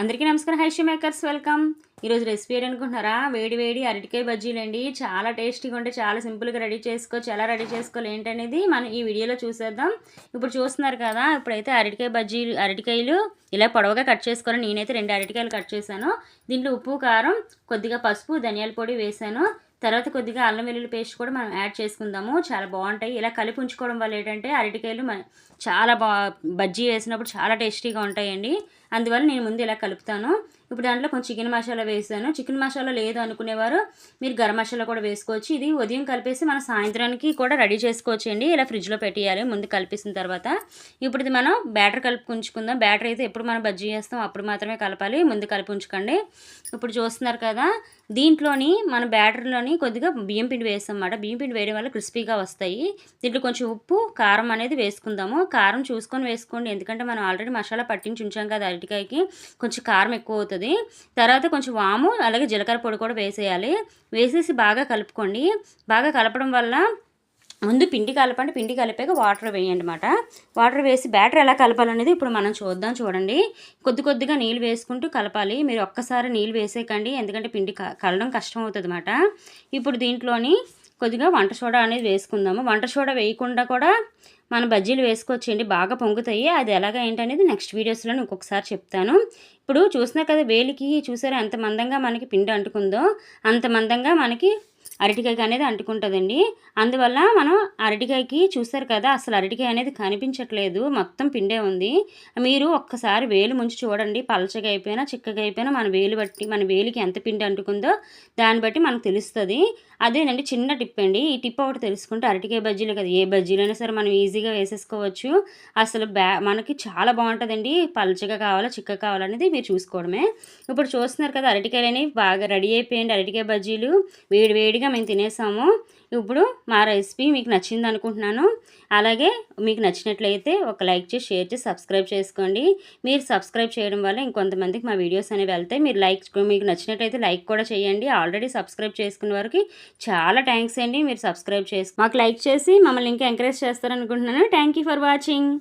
అందరికీ నమస్కారం. హైషి makers welcome. ఈరోజు రెసిపీ అనుకుంటున్నారా? వేడి వేడి అరటికాయ బజ్జీలండి చాలా టేస్టీగా ఉంటే చాలా సింపుల్గా రెడీ చేసుకోవచ్చు. ఎలా రెడీ చేసుకోవాలి ఏంటనేది మనం ఈ వీడియోలో చూసేద్దాం. ఇప్పుడు చూస్తున్నారు కదా ఇప్పుడైతే అరటికాయ బజ్జీలు అరటికాయలు ఇలా పొడవగా కట్ చేసుకోవాలి. నేనైతే రెండు అరటికాయలు కట్ చేశాను. దీంట్లో ఉప్పు కారం కొద్దిగా పసుపు ధనియాల పొడి వేసాను తర్వాత కొద్దిగా అల్లం వెల్లుల్లి పేస్ట్ కూడా మనం యాడ్ చేసుకుందాము. చాలా బాగుంటాయి. ఇలా కలిపి ఉంచుకోవడం వల్ల ఏంటంటే అరటికాయలు మన చాలా బా బజ్జీ వేసినప్పుడు చాలా టేస్టీగా ఉంటాయండి. అందువల్ల నేను ముందు ఇలా కలుపుతాను. ఇప్పుడు దాంట్లో కొంచెం చికెన్ మసాలా వేసాను. చికెన్ మసాలా లేదు అనుకునేవారు మీరు గరం మసాలా కూడా వేసుకోవచ్చు. ఇది ఉదయం కలిపేసి మన సాయంత్రానికి కూడా రెడీ చేసుకోవచ్చు అండి ఇలా ఫ్రిడ్జ్లో పెట్టేయాలి. ముందు కలిపేసిన తర్వాత ఇప్పుడు ఇది మనం బ్యాటర్ కలిపి ఉంచుకుందాం. బ్యాటర్ అయితే ఎప్పుడు మనం బజ్జీ చేస్తాం అప్పుడు మాత్రమే కలపాలి. ముందు కలిపి ఉంచుకోండి. ఇప్పుడు చూస్తున్నారు కదా దీంట్లోని మన బ్యాటర్లోని కొద్దిగా బియ్యం పిండి వేస్తాం బియ్యం పిండి వేయడం వల్ల క్రిస్పీగా వస్తాయి. దీంట్లో కొంచెం ఉప్పు కారం అనేది వేసుకుందాము. కారం చూసుకొని వేసుకోండి. ఎందుకంటే మనం ఆల్రెడీ మసాలా పట్టించి ఉంచాం కదా అరటికాయకి. కొంచెం కారం ఎక్కువ అవుతుంది. తర్వాత కొంచెం వాము అలాగే జీలకర్ర పొడి కూడా వేసేయాలి. వేసేసి బాగా కలుపుకోండి. బాగా కలపడం వల్ల ముందు పిండి కలపండి. పిండి కలిపాక వాటర్ వేయండి అనమాట వాటర్ వేసి బ్యాటర్ ఎలా కలపాలనేది ఇప్పుడు మనం చూద్దాం చూడండి. కొద్ది కొద్దిగా నీళ్ళు వేసుకుంటూ కలపాలి. మీరు ఒక్కసారి నీళ్ళు వేసేకండి ఎందుకంటే పిండి కలడం కష్టం అవుతుంది అనమాట ఇప్పుడు దీంట్లోని కొద్దిగా వంట సోడా అనేది వేసుకుందాము. వంట సోడా వేయకుండా కూడా మన బజ్జీలు వేసుకోవచ్చండి. బాగా పొంగుతాయి. అది ఎలాగ ఏంటనేది నెక్స్ట్ వీడియోస్లో ఇంకొకసారి చెప్తాను. ఇప్పుడు చూసినా కదా వేలికి చూసారా ఎంత మందంగా మనకి పిండి అంటుకుందో? అంత మందంగా మనకి అరటికాయకి అనేది అంటుకుంటుందండి. అందువల్ల మనం అరటికాయకి చూస్తారు కదా అసలు అరటికాయ అనేది కనిపించట్లేదు. మొత్తం పిండే ఉంది. మీరు ఒక్కసారి వేలు ముంచి చూడండి. పలచగా అయిపోయినా చిక్కగా అయిపోయినా మన వేలు బట్టి మన వేలికి ఎంత పిండి అంటుకుందో దాన్ని బట్టి మనకు తెలుస్తుంది. అదేనండి చిన్న టిప్ అండి. ఈ టిప్ ఒకటి తెలుసుకుంటే అరటికాయ బజ్జీలు కదా ఏ బజ్జీలైనా సరే మనం ఈజీగా వేసేసుకోవచ్చు. అసలు బ్యా మనకి చాలా బాగుంటుందండి. పలచగా కావాలా చిక్క కావాలనేది మీరు చూసుకోవడమే. ఇప్పుడు చూస్తున్నారు కదా అరటికాయలు అనేవి బాగా రెడీ అయిపోయింది అరటికాయ బజ్జీలు. వేడి వేడిగా మేము తినేసాము. ఇప్పుడు మా రెసిపీ మీకు నచ్చింది అనుకుంటున్నాను. అలాగే మీకు నచ్చినట్లయితే ఒక లైక్ చేసి షేర్ చేసి సబ్స్క్రైబ్ చేసుకోండి. మీరు సబ్స్క్రైబ్ చేయడం వల్ల ఇంకొంతమందికి మా వీడియోస్ అనేవి వెళ్తాయి. మీరు లైక్ మీకు నచ్చినట్లయితే లైక్ కూడా చేయండి. ఆల్రెడీ సబ్స్క్రైబ్ చేసుకున్న వారికి చాలా థ్యాంక్స్ అండి. మీరు సబ్స్క్రైబ్ చేసి మాకు లైక్ చేసి మమ్మల్ని ఇంకా ఎంకరేజ్ చేస్తారనుకుంటున్నాను. Thank for watching.